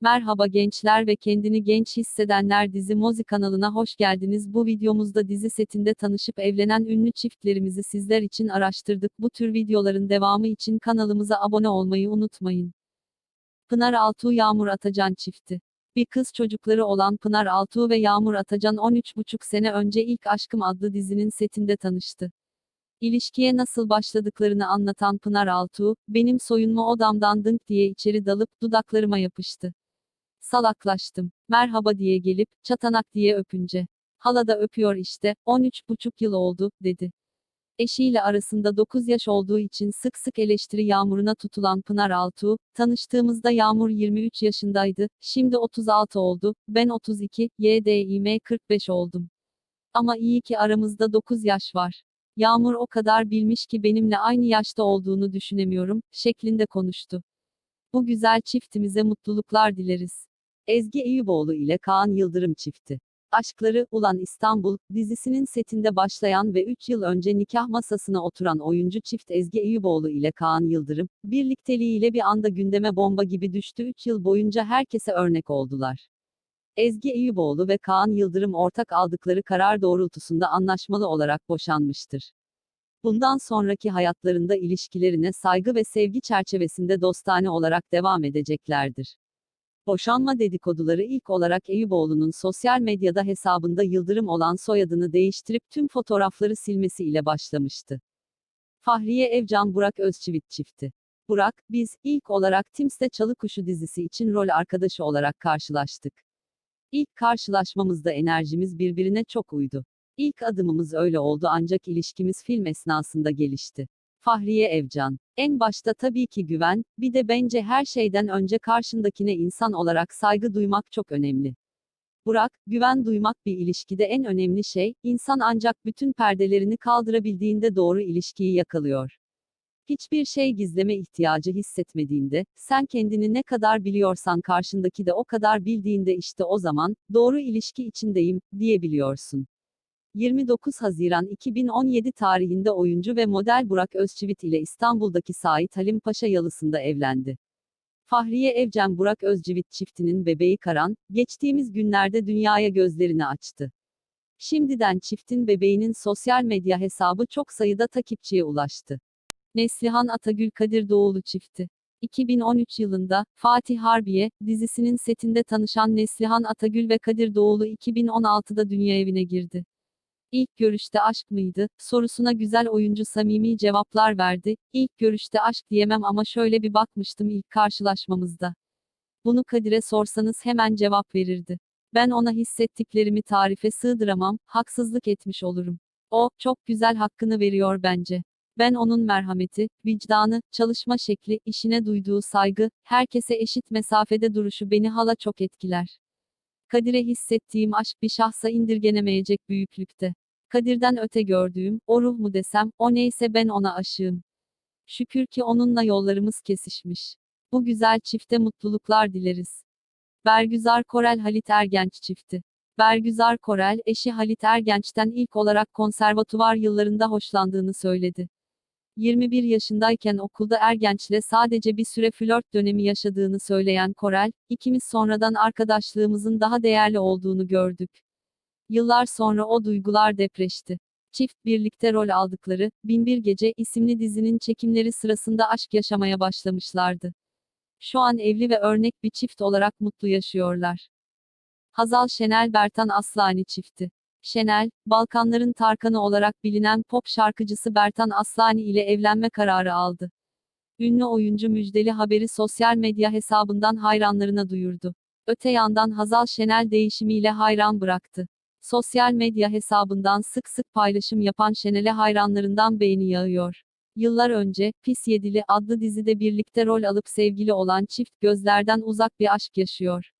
Merhaba gençler ve kendini genç hissedenler dizi Mozi kanalına hoş geldiniz. Bu videomuzda dizi setinde tanışıp evlenen ünlü çiftlerimizi sizler için araştırdık. Bu tür videoların devamı için kanalımıza abone olmayı unutmayın. Pınar Altuğ Yağmur Atacan çifti. Bir kız çocukları olan Pınar Altuğ ve Yağmur Atacan 13,5 sene önce İlk Aşkım adlı dizinin setinde tanıştı. İlişkiye nasıl başladıklarını anlatan Pınar Altuğ, benim soyunma odamdan dınk diye içeri dalıp dudaklarıma yapıştı. Salaklaştım. Merhaba diye gelip, çatanak diye öpünce. Hala da öpüyor işte, 13,5 yıl oldu, dedi. Eşiyle arasında 9 yaş olduğu için sık sık eleştiri yağmuruna tutulan Pınar Altuğ, tanıştığımızda Yağmur 23 yaşındaydı, şimdi 36 oldu, ben 32, YDİM 45 oldum. Ama iyi ki aramızda 9 yaş var. Yağmur o kadar bilmiş ki benimle aynı yaşta olduğunu düşünemiyorum, şeklinde konuştu. Bu güzel çiftimize mutluluklar dileriz. Ezgi Eyüboğlu ile Kaan Yıldırım çifti. Aşkları, Ulan İstanbul, dizisinin setinde başlayan ve 3 yıl önce nikah masasına oturan oyuncu çift Ezgi Eyüboğlu ile Kaan Yıldırım, birlikteliğiyle bir anda gündeme bomba gibi düştü 3 yıl boyunca herkese örnek oldular. Ezgi Eyüboğlu ve Kaan Yıldırım ortak aldıkları karar doğrultusunda anlaşmalı olarak boşanmıştır. Bundan sonraki hayatlarında ilişkilerine saygı ve sevgi çerçevesinde dostane olarak devam edeceklerdir. Boşanma dedikoduları ilk olarak Eyüboğlu'nun sosyal medyada hesabında Yıldırım olan soyadını değiştirip tüm fotoğrafları silmesi ile başlamıştı. Fahriye Evcan Burak Özçivit çifti. Burak, biz, ilk olarak Tims'te Çalı Kuşu dizisi için rol arkadaşı olarak karşılaştık. İlk karşılaşmamızda enerjimiz birbirine çok uydu. İlk adımımız öyle oldu ancak ilişkimiz film esnasında gelişti. Fahriye Evcan. En başta tabii ki güven, bir de bence her şeyden önce karşındakine insan olarak saygı duymak çok önemli. Burak, güven duymak bir ilişkide en önemli şey, insan ancak bütün perdelerini kaldırabildiğinde doğru ilişkiyi yakalıyor. Hiçbir şey gizleme ihtiyacı hissetmediğinde, sen kendini ne kadar biliyorsan karşındaki de o kadar bildiğinde işte o zaman, doğru ilişki içindeyim, diyebiliyorsun. 29 Haziran 2017 tarihinde oyuncu ve model Burak Özçivit ile İstanbul'daki Sait Halim Paşa Yalısı'nda evlendi. Fahriye Evcen Burak Özçivit çiftinin bebeği Karan, geçtiğimiz günlerde dünyaya gözlerini açtı. Şimdiden çiftin bebeğinin sosyal medya hesabı çok sayıda takipçiye ulaştı. Neslihan Atagül Kadir Doğulu çifti. 2013 yılında, Fatih Harbiye, dizisinin setinde tanışan Neslihan Atagül ve Kadir Doğulu 2016'da dünya evine girdi. İlk görüşte aşk mıydı? sorusuna güzel oyuncu samimi cevaplar verdi. İlk görüşte aşk diyemem ama şöyle bir bakmıştım ilk karşılaşmamızda. Bunu Kadir'e sorsanız hemen cevap verirdi. Ben ona hissettiklerimi tarife sığdıramam, haksızlık etmiş olurum. O, çok güzel hakkını veriyor bence. Ben onun merhameti, vicdanı, çalışma şekli, işine duyduğu saygı, herkese eşit mesafede duruşu beni hala çok etkiler. Kadir'e hissettiğim aşk bir şahsa indirgenemeyecek büyüklükte. Kadir'den öte gördüğüm, o ruh mu desem, o neyse ben ona aşığım. Şükür ki onunla yollarımız kesişmiş. Bu güzel çifte mutluluklar dileriz. Bergüzar Korel Halit Ergenç çifti. Bergüzar Korel, eşi Halit Ergenç'ten ilk olarak konservatuvar yıllarında hoşlandığını söyledi. 21 yaşındayken okulda Ergenç'le sadece bir süre flört dönemi yaşadığını söyleyen Korel, ikimiz sonradan arkadaşlığımızın daha değerli olduğunu gördük. Yıllar sonra o duygular depreşti. Çift birlikte rol aldıkları Binbir Gece isimli dizinin çekimleri sırasında aşk yaşamaya başlamışlardı. Şu an evli ve örnek bir çift olarak mutlu yaşıyorlar. Hazal Şenel Bertan Aslani çifti. Şenel, Balkanların Tarkanı olarak bilinen pop şarkıcısı Bertan Aslani ile evlenme kararı aldı. Ünlü oyuncu müjdeli haberi sosyal medya hesabından hayranlarına duyurdu. Öte yandan Hazal Şenel değişimiyle hayran bıraktı. Sosyal medya hesabından sık sık paylaşım yapan Şenel'e hayranlarından beğeni yağıyor. Yıllar önce, Pis Yedili adlı dizide birlikte rol alıp sevgili olan çift gözlerden uzak bir aşk yaşıyor.